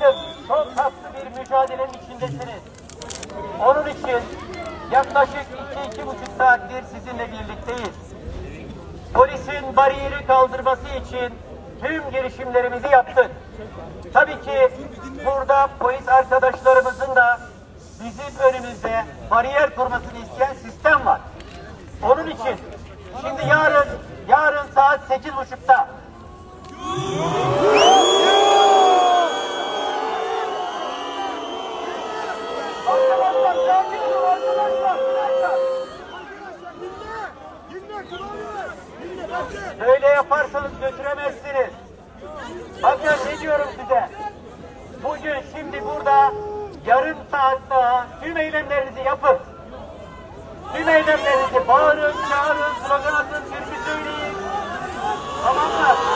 Bakın çok tatlı bir mücadelenin içindesiniz. Onun için yaklaşık iki, iki buçuk saattir sizinle birlikteyiz. Polisin bariyeri kaldırması için tüm girişimlerimizi yaptık. Tabii ki burada polis arkadaşlarımızın da bizim önümüzde bariyer kurmasını isteyen sistem var. Onun için şimdi yarın yarın saat sekiz buçukta Böyle yaparsanız götüremezsiniz. Bakın ne diyorum size. Bugün şimdi burada yarım saat daha tüm eylemlerinizi yapın. Tüm eylemlerinizi bağırın, çağırın, slogan atın, türkü söyleyin. Tamam mı?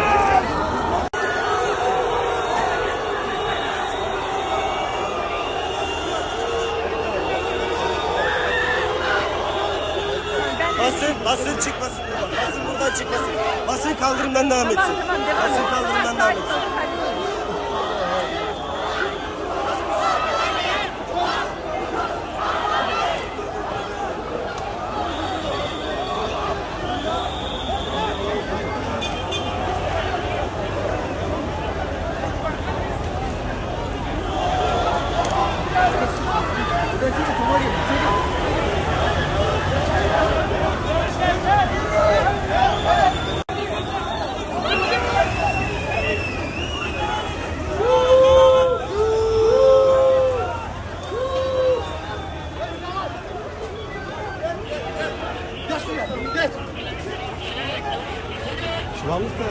Basın, basın çıkmasın buradan. Basın buradan çıkmasın. Basın kaldırımdan devam etsin. Basın kaldırımdan devam etsin. Şıvanlık da.